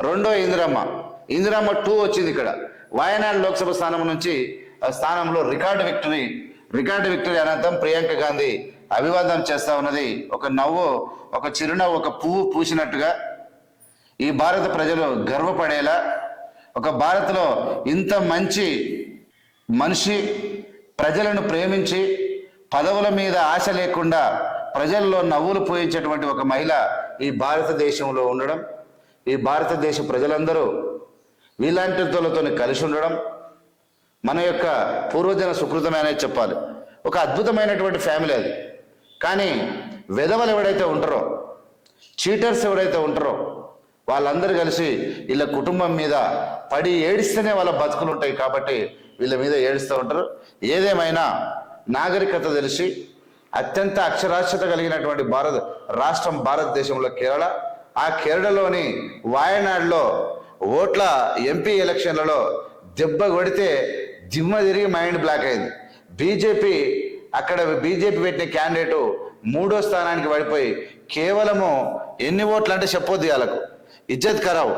రెండో ఇందిరమ్మ. ఇందిరమ్మ టూ వచ్చింది ఇక్కడ. వయనాడ్ లోక్సభ స్థానం నుంచి ఆ స్థానంలో రికార్డు విక్టరీ. రికార్డు విక్టరీ అనంతరం ప్రియాంక గాంధీ అభివాదం చేస్తా ఉన్నది. ఒక నవ్వు ఒక చిరునవ్వు ఒక పువ్వు పూసినట్టుగా ఈ భారత ప్రజలు గర్వపడేలా ఒక భారత్లో ఇంత మంచి మనిషి ప్రజలను ప్రేమించి పదవుల మీద ఆశ లేకుండా ప్రజల్లో నవ్వులు పోయించేటువంటి ఒక మహిళ ఈ భారతదేశంలో ఉండడం. ఈ భారతదేశ ప్రజలందరూ వీలాంటితోలతో కలిసి ఉండడం మన యొక్క పూర్వజన సుకృతమే అనేది చెప్పాలి. ఒక అద్భుతమైనటువంటి ఫ్యామిలీ అది. కానీ వెధవలు ఎవడైతే ఉంటారో చీటర్స్ ఎవరైతే ఉంటారో వాళ్ళందరూ కలిసి వీళ్ళ కుటుంబం మీద పడి ఏడిస్తేనే వాళ్ళ బతుకులు ఉంటాయి కాబట్టి వీళ్ళ మీద ఏడుస్తూ ఉంటారు. ఏదేమైనా నాగరికత తెలిసి అత్యంత అక్షరాస్యత కలిగినటువంటి భారత రాష్ట్రం భారతదేశంలో కేరళ. ఆ కేరళలోని వాయనాడులో ఓట్ల ఎంపీ ఎలక్షన్లలో దెబ్బ కొడితే దిమ్మ తిరిగి మైండ్ బ్లాక్ అయింది. బీజేపీ అక్కడ బీజేపీ పెట్టిన క్యాండిడేటు మూడో స్థానానికి పడిపోయి కేవలము ఎన్ని ఓట్లు అంటే చెప్పొద్దు వాళ్ళకు ఇజ్జత్ ఖరావు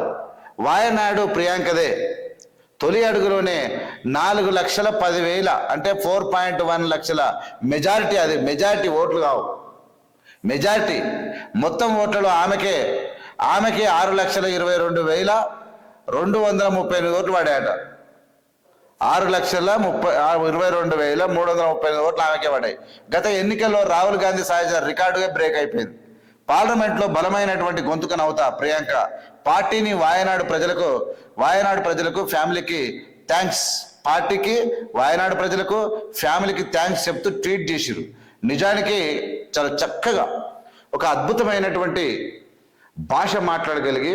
వాయనాడు ప్రియాంకదే. తొలి అడుగులోనే నాలుగు లక్షల పదివేల అంటే ఫోర్ పాయింట్ వన్ లక్షల మెజారిటీ అది. మెజారిటీ ఓట్లు కావు. మెజారిటీ. మొత్తం ఓట్లలో ఆమెకే ఆమెకి ఆరు లక్షల ఇరవై రెండు వేల రెండు వందల ముప్పై ఎనిమిది ఓట్లు పడాయట. ఆరు లక్షల ముప్పై ఆ ఇరవై రెండు వేల మూడు వందల ముప్పై ఎనిమిది ఓట్లు ఆమెకే పడ్డాయి. గత ఎన్నికల్లో రాహుల్ గాంధీ సాధించిన రికార్డుగా బ్రేక్ అయిపోయింది. పార్లమెంట్లో బలమైనటువంటి గొంతుక నవ్వుతా ప్రియాంక పార్టీని వాయనాడు ప్రజలకు వాయనాడు ప్రజలకు ఫ్యామిలీకి థ్యాంక్స్. పార్టీకి వాయనాడు ప్రజలకు ఫ్యామిలీకి థ్యాంక్స్ చెప్తూ ట్వీట్ చేసిరు నిజానికి చాలా చక్కగా ఒక అద్భుతమైనటువంటి భాష మాట్లాడగలిగి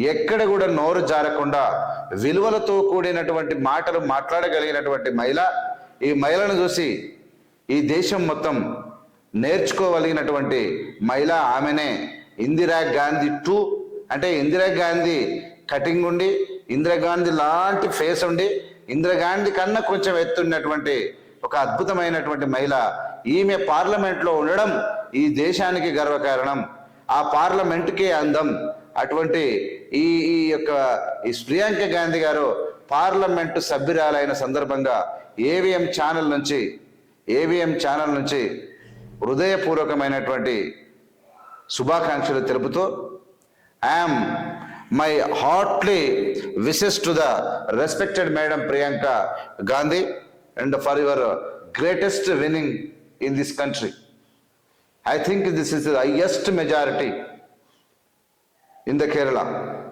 ఎక్కడ కూడా నోరు జారకుండా విలువలతో కూడినటువంటి మాటలు మాట్లాడగలిగినటువంటి మహిళ ఈ మహిళను చూసి ఈ దేశం మొత్తం నేర్చుకోగలిగినటువంటి మహిళ ఆమెనే. ఇందిరా గాంధీ టూ అంటే ఇందిరా గాంధీ కటింగ్ ఉండి ఇందిరాగాంధీ లాంటి ఫేస్ ఉండి ఇందిరాగాంధీ కన్నా కొంచెం ఎత్తున్నటువంటి ఒక అద్భుతమైనటువంటి మహిళ. ఈమె పార్లమెంట్లో ఉండడం ఈ దేశానికి గర్వకారణం. ఆ పార్లమెంట్కే అందం. అటువంటి ఈ ఈ యొక్క ఈ ప్రియాంక గాంధీ గారు పార్లమెంటు సభ్యురాలైన సందర్భంగా ఏవిఎం ఛానల్ నుంచి ఏవిఎం ఛానల్ నుంచి హృదయపూర్వకమైనటువంటి శుభాకాంక్షలు తెలుపుతూ I'm my heartly wishes to the respected madam Priyanka Gandhi and for your greatest winning in this country I think this is the highest majority in the Kerala.